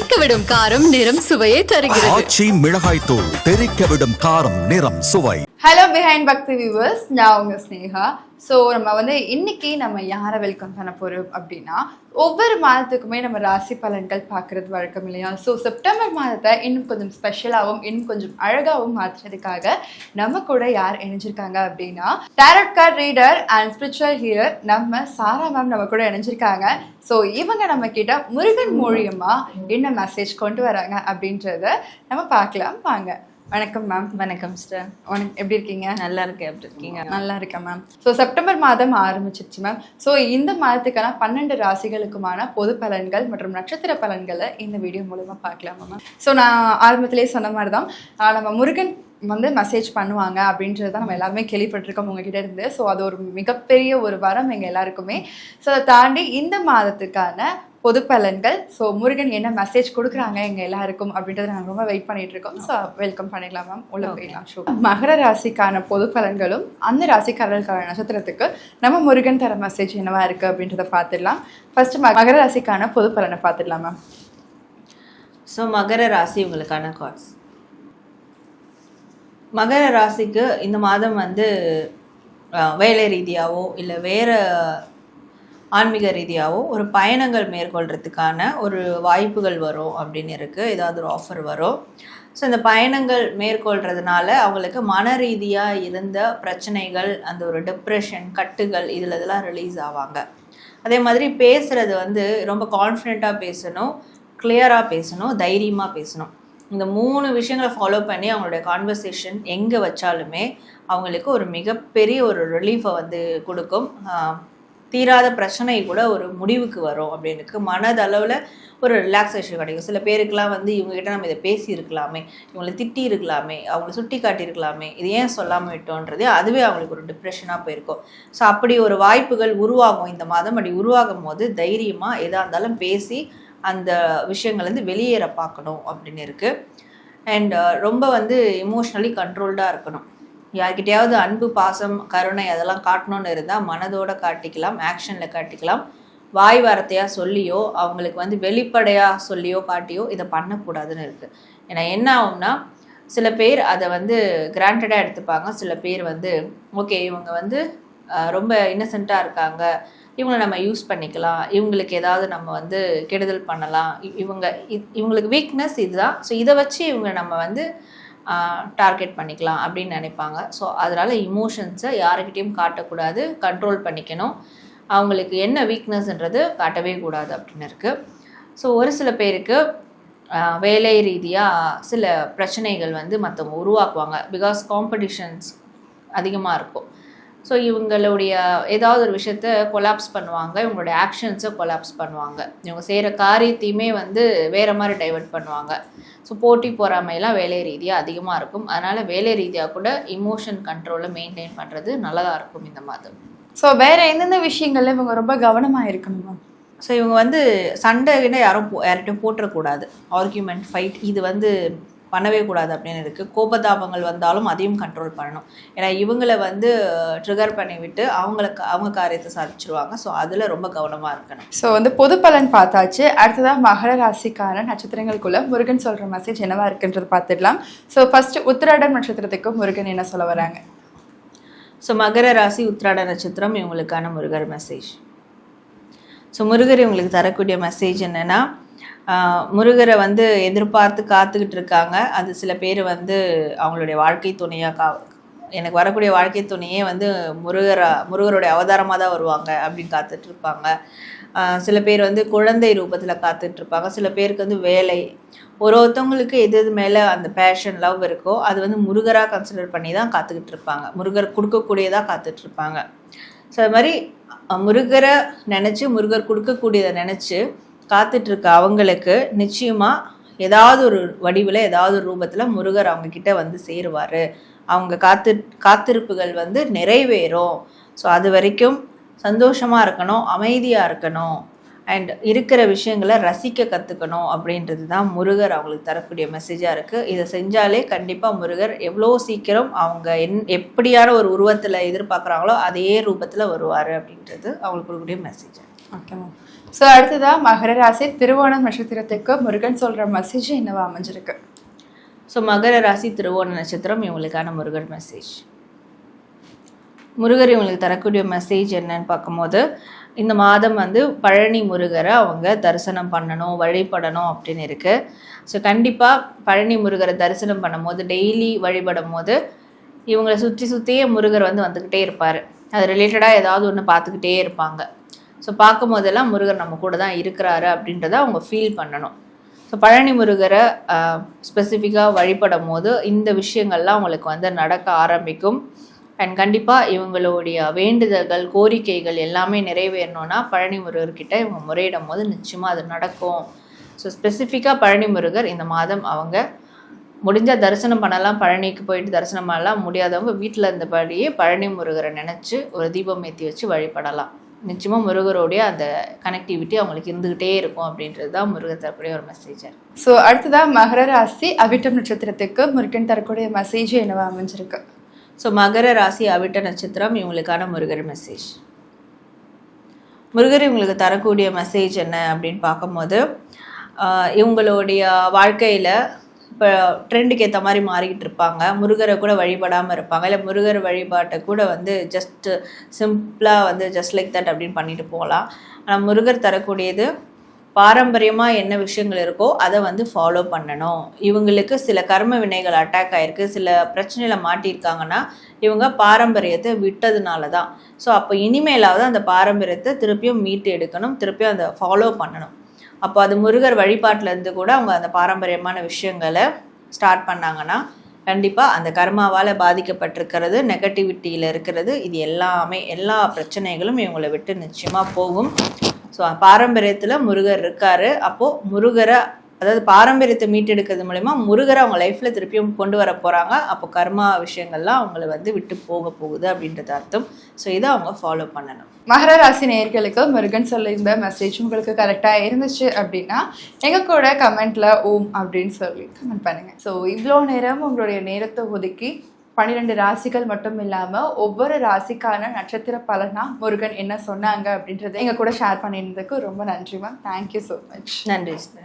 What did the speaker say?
தெறிக்க விடும் காரம் நிறம் சுவையை தருகிறது. ஆச்சி மிளகாய் தூள் தெறிக்க விடும் காரம் நிறம் சுவை. ஹலோ பிஹைண்ட் பக்தி வியூவர்ஸ் நான் உங்கள் ஸ்னேகா. ஸோ நம்ம வந்து இன்னைக்கு நம்ம யாரை வெல்கம் பண்ண போகிறோம் அப்படின்னா ஒவ்வொரு மாதத்துக்குமே நம்ம ராசி பலன்கள் பார்க்குறது வழக்கம் இல்லையா? ஸோ செப்டம்பர் மாதத்தை இன்னும் கொஞ்சம் ஸ்பெஷலாகவும் இன்னும் கொஞ்சம் அழகாகவும் மாற்றுறதுக்காக நம்ம கூட யார் இணைஞ்சிருக்காங்க அப்படின்னா tarot card reader and spiritual healer நம்ம சாரா மேம் நம்ம கூட இணைஞ்சிருக்காங்க. ஸோ இவங்க நம்ம கிட்ட முருகன் மூலியமாக என்ன மெசேஜ் கொண்டு வராங்க அப்படின்றத நம்ம பார்க்கலாம். வாங்க. வணக்கம் மேம் வணக்கம் சிஸ்டர் வணக்கம் எப்படி இருக்கீங்க? நல்லா இருக்கேன். எப்படி இருக்கீங்க? நல்லா இருக்கேன் மேம் ஸோ செப்டம்பர் மாதம் ஆரம்பிச்சிருச்சு மேம் ஸோ இந்த மாதத்துக்கான பன்னெண்டு ராசிகளுக்குமான பொது பலன்கள் மற்றும் நட்சத்திர பலன்களை இந்த வீடியோ மூலமா பார்க்கலாமா மேம் ஸோ நான் ஆரம்பத்திலேயே சொன்ன மாதிரி தான் நம்ம முருகன் வந்து மெசேஜ் பண்ணுவாங்க அப்படின்றது தான் நம்ம எல்லாருமே கேள்விப்பட்டிருக்கோம் உங்ககிட்ட இருந்து. ஸோ அது ஒரு மிகப்பெரிய ஒரு வரம் எங்கள் எல்லாருக்குமே. ஸோ அதை தாண்டி இந்த மாதத்துக்கான பொது பலன்கள் ஸோ முருகன் என்ன மெசேஜ் கொடுக்குறாங்க எங்கள் எல்லாருக்கும் அப்படின்றத நாங்கள் ரொம்ப வெயிட் பண்ணிட்டு இருக்கோம். ஸோ வெல்கம் பண்ணிடலாம் மேம் உள்ள போயிடலாம். ஷோ மகர ராசிக்கான பொது பலன்களும் அந்த ராசிக்காரர்களுக்கான நட்சத்திரத்துக்கு நம்ம முருகன் தர மெசேஜ் என்னவா இருக்கு அப்படின்றத பார்த்துடலாம் ஃபர்ஸ்ட் மகர ராசிக்கான பொது பலனை பார்த்துடலாம் மேம் ஸோ மகர ராசி உங்களுக்கான கார்ட்ஸ் மகர ராசிக்கு இந்த மாதம் வந்து வேலை ரீதியாவோ இல்லை வேறு ஆன்மீக ரீதியாகவும் ஒரு பயணங்கள் மேற்கொள்கிறதுக்கான ஒரு வாய்ப்புகள் வரும் அப்படின்னு இருக்குது ஏதாவது ஒரு ஆஃபர் வரும். ஸோ இந்த பயணங்கள் மேற்கொள்கிறதுனால அவங்களுக்கு மன ரீதியாக இருந்த பிரச்சனைகள் அந்த ஒரு டிப்ரெஷன் கட்டுகள் இதில் இதெல்லாம் ரிலீஸ் ஆவாங்க. அதே மாதிரி பேசுகிறது வந்து ரொம்ப கான்ஃபிடெண்ட்டாக பேசணும் கிளியராக பேசணும் தைரியமாக பேசணும். இந்த மூணு விஷயங்களை ஃபாலோ பண்ணி அவங்களுடைய கான்வர்சேஷன் எங்கே வச்சாலுமே அவங்களுக்கு ஒரு மிகப்பெரிய ஒரு ரிலீஃபை வந்து கொடுக்கும். தீராத பிரச்சனை கூட ஒரு முடிவுக்கு வரும் அப்படின்னுக்கு மனதளவில் ஒரு ரிலாக்ஸேஷன் கிடைக்கும். சில பேருக்கெலாம் வந்து இவங்ககிட்ட நம்ம இதை பேசியிருக்கலாமே இவங்களை திட்டி இருக்கலாமே அவங்கள சுட்டி காட்டியிருக்கலாமே இது ஏன் சொல்லாமல் விட்டோன்றதே அதுவே அவங்களுக்கு ஒரு டிப்ரெஷனாக போயிருக்கும். ஸோ அப்படி ஒரு வாய்ப்புகள் உருவாகும். இந்த மாதம் அப்படி உருவாகும் போது தைரியமாக எதாக இருந்தாலும் பேசி அந்த விஷயங்கள் வந்து வெளியேற பார்க்கணும் அப்படின்னு இருக்குது அண்ட் uh, ரொம்ப வந்து எமோஷ்னலி கண்ட்ரோல்டாக இருக்கணும். யார்கிட்டையாவது அன்பு பாசம் கருணை அதெல்லாம் காட்டணும்னு இருந்தால் மனதோட காட்டிக்கலாம் ஆக்ஷனில் காட்டிக்கலாம். வாய் வார்த்தையாக சொல்லியோ அவங்களுக்கு வந்து வெளிப்படையாக சொல்லியோ காட்டியோ இதை பண்ணக்கூடாதுன்னு இருக்குது ஏன்னா என்ன ஆகும்னா சில பேர் அதை வந்து கிராண்டடாக எடுத்துப்பாங்க. சில பேர் வந்து ஓகே இவங்க வந்து ரொம்ப இன்னசென்ட்டாக இருக்காங்க. இவங்களை நம்ம யூஸ் பண்ணிக்கலாம். இவங்களுக்கு ஏதாவது நம்ம வந்து கெடுதல் பண்ணலாம். இ- இவங்க இவங்களுக்கு வீக்னஸ் இதுதான். ஸோ இதை வச்சு இவங்க நம்ம வந்து டார்கெட் பண்ணிக்கலாம் அப்படின்னு நினைப்பாங்க. ஸோ அதனால் இமோஷன்ஸை யாருக்கிட்டேயும் காட்டக்கூடாது. கண்ட்ரோல் பண்ணிக்கணும். அவங்களுக்கு என்ன வீக்னஸ்ன்றது காட்டவே கூடாது அப்படின்னு இருக்குது ஸோ ஒரு சில பேருக்கு வேலை ரீதியாக சில பிரச்சனைகள் வந்து மற்றவங்க உருவாக்குவாங்க. பிகாஸ் காம்படிஷன்ஸ் அதிகமாக இருக்கும். ஸோ இவங்களுடைய ஏதாவது ஒரு விஷயத்த கொலாப்ஸ் பண்ணுவாங்க. இவங்களுடைய ஆக்ஷன்ஸை கொலாப்ஸ் பண்ணுவாங்க. இவங்க செய்கிற காரியத்தையுமே வந்து வேறு மாதிரி டைவர்ட் பண்ணுவாங்க. ஸோ போட்டி பொறாமையெல்லாம் வேலை ரீதியாக அதிகமாக இருக்கும். அதனால் வேலை ரீதியாக கூட இமோஷன் கண்ட்ரோலை மெயின்டைன் பண்ணுறது நல்லதாக இருக்கும் இந்த மாதம் ஸோ வேற எந்தெந்த விஷயங்கள்ல இவங்க ரொம்ப கவனமா இருக்கணும் மேம்? ஸோ இவங்க வந்து சண்டைகிட்ட யாரும் போ யார்கிட்டையும் போட்டுறக்கூடாது. ஆர்கியூமெண்ட் ஃபைட் இது வந்து பண்ணவே கூடாது அப்படின்னு இருக்குது கோபதாபங்கள் வந்தாலும் அதையும் கண்ட்ரோல் பண்ணணும். ஏன்னா இவங்களை வந்து ட்ரிகர் பண்ணி விட்டு அவங்களுக்கு அவங்க காரியத்தை சாதிச்சிருவாங்க. ஸோ அதில் ரொம்ப கவனமாக இருக்கணும். ஸோ வந்து பொது பலன் பார்த்தாச்சு. அடுத்ததா மகர ராசிக்கான நட்சத்திரங்களுக்குள்ள முருகன் சொல்ற மெசேஜ் என்னவா இருக்குன்றது பார்த்துடலாம். ஸோ ஃபர்ஸ்ட் உத்திராடம் நட்சத்திரத்துக்கு முருகன் என்ன சொல்ல வராங்க? ஸோ மகர ராசி உத்திராட நட்சத்திரம் இவங்களுக்கான முருகர் மெசேஜ் ஸோ முருகர் இவங்களுக்கு தரக்கூடிய மெசேஜ் என்னென்னா முருகரை வந்து எதிர்பார்த்து காத்துக்கிட்டு இருக்காங்க. அது சில பேர் வந்து அவங்களுடைய வாழ்க்கை துணையாக கா எனக்கு வரக்கூடிய வாழ்க்கை துணையே வந்து முருகரா முருகருடைய அவதாரமாக தான் வருவாங்க அப்படின்னு காத்துட்டு இருப்பாங்க. சில பேர் வந்து குழந்தை ரூபத்தில் காத்துட்டு இருப்பாங்க. சில பேருக்கு வந்து வேலை. ஒரு ஒருத்தவங்களுக்கு எது எது மேலே அந்த பேஷன் லவ் இருக்கோ அது வந்து முருகராக கன்சிடர் பண்ணி தான் காத்துக்கிட்டு இருப்பாங்க. முருகர் கொடுக்கக்கூடியதாக காத்துட்டு இருப்பாங்க. ஸோ அது மாதிரி முருகரை நினச்சி முருகர் கொடுக்கக்கூடியதை நினச்சி காத்துட்டு இருக்க அவங்களுக்கு நிச்சயமாக ஏதாவது ஒரு வடிவில் ஏதாவது ஒரு ரூபத்தில் முருகர் அவங்கக்கிட்ட வந்து சேருவார். அவங்க காத்து காத்திருப்புகள் வந்து நிறைவேறும். ஸோ அது வரைக்கும் சந்தோஷமாக இருக்கணும் அமைதியாக இருக்கணும். அண்ட் இருக்கிற விஷயங்களை ரசிக்க கற்றுக்கணும் அப்படின்றது தான் முருகர் அவங்களுக்கு தரக்கூடிய மெசேஜாக இருக்குது இதை செஞ்சாலே கண்டிப்பாக முருகர் எவ்வளோ சீக்கிரம் அவங்க என் எப்படியான ஒரு உருவத்தில் எதிர்பார்க்குறாங்களோ அதே ரூபத்தில் வருவார் அப்படின்றது அவங்களுக்கு கொடுக்கக்கூடிய மெசேஜ் ஓகே மேம் ஸோ அடுத்ததாக மகர ராசி திருவோணம் நட்சத்திரத்துக்கு முருகன் சொல்கிற மெசேஜ் என்னவா அமைஞ்சிருக்கு? ஸோ மகர ராசி திருவோண நட்சத்திரம் இவங்களுக்கான முருகர் மெசேஜ் முருகர் இவங்களுக்கு தரக்கூடிய மெசேஜ் என்னன்னு பார்க்கும்போது இந்த மாதம் வந்து பழனி முருகரை அவங்க தரிசனம் பண்ணணும் வழிபடணும் அப்படின்னு இருக்குது ஸோ கண்டிப்பாக பழனி முருகரை தரிசனம் பண்ணும்போது டெய்லி வழிபடும் போது இவங்களை சுற்றி சுற்றியே முருகர் வந்து வந்துக்கிட்டே இருப்பார். அது ரிலேட்டடாக ஏதாவது ஒன்று பார்த்துக்கிட்டே இருப்பாங்க. ஸோ பார்க்கும் போதெல்லாம் முருகர் நம்ம கூட தான் இருக்கிறாரு அப்படின்றத அவங்க ஃபீல் பண்ணணும். ஸோ பழனி முருகரை ஸ்பெசிஃபிக்காக வழிபடும் போது இந்த விஷயங்கள்லாம் அவங்களுக்கு வந்து நடக்க ஆரம்பிக்கும். அண்ட் கண்டிப்பாக இவங்களுடைய வேண்டுதல்கள் கோரிக்கைகள் எல்லாமே நிறைவேறணும்னா பழனி முருகர்கிட்ட இவங்க முறையிடும் போது நிச்சயமாக அது நடக்கும். ஸோ ஸ்பெசிஃபிக்காக பழனி முருகர் இந்த மாதம் அவங்க முடிஞ்சால் தரிசனம் பண்ணலாம் பழனிக்கு போயிட்டு தரிசனம் பண்ணலாம். முடியாதவங்க வீட்டில் இருந்தபடியே பழனி முருகரை நினச்சி ஒரு தீபம் ஏற்றி வச்சு வழிபடலாம். நிச்சயமாக முருகருடைய அந்த கனெக்டிவிட்டி அவங்களுக்கு இருந்துக்கிட்டே இருக்கும் அப்படின்றது தான் முருகர் தரக்கூடிய ஒரு மெசேஜர் ஸோ அடுத்ததா மகர ராசி அவிட்டம் நட்சத்திரத்துக்கு முருகன் தரக்கூடிய மெசேஜ் என்னவா அமைஞ்சிருக்கு? ஸோ மகர ராசி அவிட்ட நட்சத்திரம் இவங்களுக்கான முருகர் மெசேஜ் முருகர் இவங்களுக்கு தரக்கூடிய மெசேஜ் என்ன அப்படின்னு பார்க்கும்போது இவங்களுடைய வாழ்க்கையில் இப்போ ட்ரெண்டுக்கு ஏற்ற மாதிரி மாறிக்கிட்டு இருப்பாங்க. முருகரை கூட வழிபடாமல் இருப்பாங்க. இல்லை முருகர் வழிபாட்டை கூட வந்து ஜஸ்ட்டு சிம்பிளாக வந்து ஜஸ்ட் லைக் தட் அப்படின்னு பண்ணிட்டு போகலாம். ஆனால் முருகர் தரக்கூடியது பாரம்பரியமாக என்ன விஷயங்கள் இருக்கோ அதை வந்து ஃபாலோ பண்ணணும். இவங்களுக்கு சில கர்ம வினைகள் அட்டாக் ஆகிருக்கு சில பிரச்சனையில் மாட்டியிருக்காங்கன்னா இவங்க பாரம்பரியத்தை விட்டதுனால தான் ஸோ அப்போ இனிமேலாவது அந்த பாரம்பரியத்தை திருப்பியும் மீட்டு எடுக்கணும். திருப்பியும் அதை ஃபாலோ பண்ணணும். அப்போ அது முருகர் வழிபாட்டிலேருந்து கூட அவங்க அந்த பாரம்பரியமான விஷயங்களை ஸ்டார்ட் பண்ணாங்கன்னா கண்டிப்பாக அந்த கர்மாவால் பாதிக்கப்பட்டிருக்கிறது நெகட்டிவிட்டியில் இருக்கிறது இது எல்லாமே எல்லா பிரச்சனைகளும் இவங்களை விட்டு நிச்சயமாக போகும். ஸோ பாரம்பரியத்தில் முருகர் இருக்காரு. அப்போது முருகரை அதாவது பாரம்பரியத்தை மீட்டெடுக்கிறது மூலயமா முருகரை அவங்க லைஃப்பில் திருப்பியும் கொண்டு வர போகிறாங்க அப்போ கர்மா விஷயங்கள்லாம் அவங்கள வந்து விட்டு போக போகுது அப்படின்றது அர்த்தம். ஸோ இதை அவங்க ஃபாலோ பண்ணணும். மகர ராசி நேயர்களுக்கு முருகன் சொல்லியிருந்த மெசேஜ் உங்களுக்கு கரெக்டாக இருந்துச்சு அப்படின்னா எங்கள் கூட கமெண்ட்ல ஓம் அப்படின்னு சொல்லி கமெண்ட் பண்ணுங்க. ஸோ இவ்வளோ நேரம் உங்களுடைய நேரத்தை ஒதுக்கி பன்னிரெண்டு ராசிகள் மட்டும் இல்லாமல் ஒவ்வொரு ராசிக்கான நட்சத்திர பலனா முருகன் என்ன சொன்னாங்க அப்படின்றத எங்கள் கூட ஷேர் பண்ணியிருந்ததுக்கு ரொம்ப நன்றி ma'am thank you so much நன்றி சார்